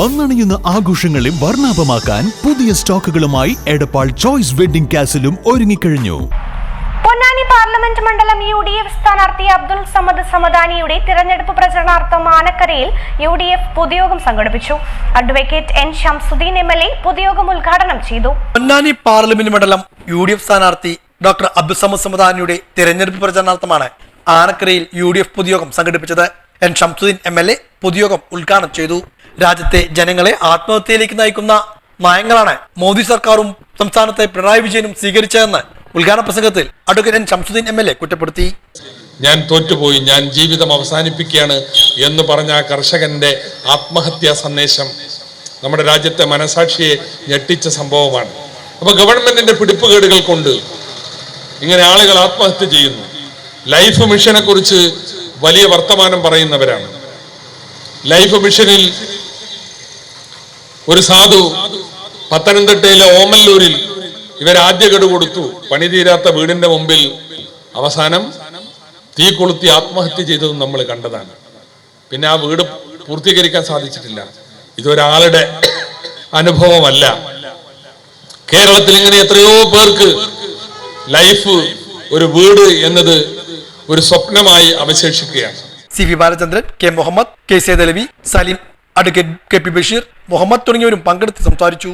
വന്നണിയുന്ന ആഘോഷങ്ങളെ വർണാഭമാക്കാൻ പുതിയ സ്റ്റോക്കുകളുമായി എടപ്പാൾ ചോയ്സ് വെഡിംഗ് കാസിലും ഒരുങ്ങിക്കഴിഞ്ഞു. പൊന്നാനി പാർലമെന്റ് മണ്ഡലം യു ഡി എഫ് സ്ഥാനാർത്ഥി അബ്ദുൾ സമദ് സമദാനിയുടെ തിരഞ്ഞെടുപ്പ് പ്രചരണാർത്ഥം ആനക്കരയിൽ യു ഡി എഫ് പൊതുയോഗം സംഘടിപ്പിച്ചു. Advocate N Shamsudheen M L A പൊതുയോഗം ഉദ്ഘാടനം ചെയ്തു. പൊന്നാനി പാർലമെന്റ് മണ്ഡലം യു ഡി എഫ് സ്ഥാനാർത്ഥി ഡോക്ടർ അബ്ദുൾ സമദ് സമദാനിയുടെ തിരഞ്ഞെടുപ്പ് പ്രചരണാർത്ഥമാണ് ആനക്കരയിൽ യു ഡി എഫ് പൊതുയോഗം സംഘടിപ്പിച്ചത്. N Shamsudheen M L A പൊതുയോഗം ഉദ്ഘാടനം ചെയ്തു. രാജ്യത്തെ ജനങ്ങളെ ആത്മഹത്യയിലേക്ക് നയിക്കുന്ന നയങ്ങളാണ് മോദി സർക്കാരും സംസ്ഥാനത്തെ പിണറായി വിജയനും സ്വീകരിച്ചതെന്ന് ഉദ്ഘാടന പ്രസംഗത്തിൽ advocate Shamsudheen M L A കുറ്റപ്പെടുത്തി. ഞാൻ തോറ്റുപോയി ഞാൻ ജീവിതം അവസാനിപ്പിക്കുകയാണ് എന്ന് പറഞ്ഞ ആ കർഷകന്റെ ആത്മഹത്യാ സന്ദേശം നമ്മുടെ രാജ്യത്തെ മനസാക്ഷിയെ ഞെട്ടിച്ച സംഭവമാണ്. അപ്പൊ ഗവൺമെന്റിന്റെ പിടിപ്പുകേടുകൾ കൊണ്ട് ഇങ്ങനെ ആളുകൾ ആത്മഹത്യ ചെയ്യുന്നു. ലൈഫ് മിഷനെ കുറിച്ച് വലിയ വർത്തമാനം പറയുന്നവരാണ്. ലൈഫ് മിഷനിൽ ഒരു സാധു പത്തനംതിട്ടയിലെ ഓമല്ലൂരിൽ ഇവർ ആദ്യ ഗഡു കൊടുത്തു. പണി തീരാത്ത വീടിന്റെ മുമ്പിൽ അവസാനം തീ കൊളുത്തി ആത്മഹത്യ ചെയ്തതും നമ്മൾ കണ്ടതാണ്. പിന്നെ ആ വീട് പൂർത്തീകരിക്കാൻ സാധിച്ചിട്ടില്ല. ഇതൊരാളുടെ അനുഭവമല്ല. കേരളത്തിൽ ഇങ്ങനെ എത്രയോ പേർക്ക് ലൈഫ് ഒരു വീട് എന്നത് ഒരു സ്വപ്നമായി അവശേഷിക്കുകയാണ്. C V Balachandran K Muhammad K Sethalavi Saleem advocate K P Basheer Muhammad തുടങ്ങിയവരും പങ്കെടുത്ത് സംസാരിച്ചു.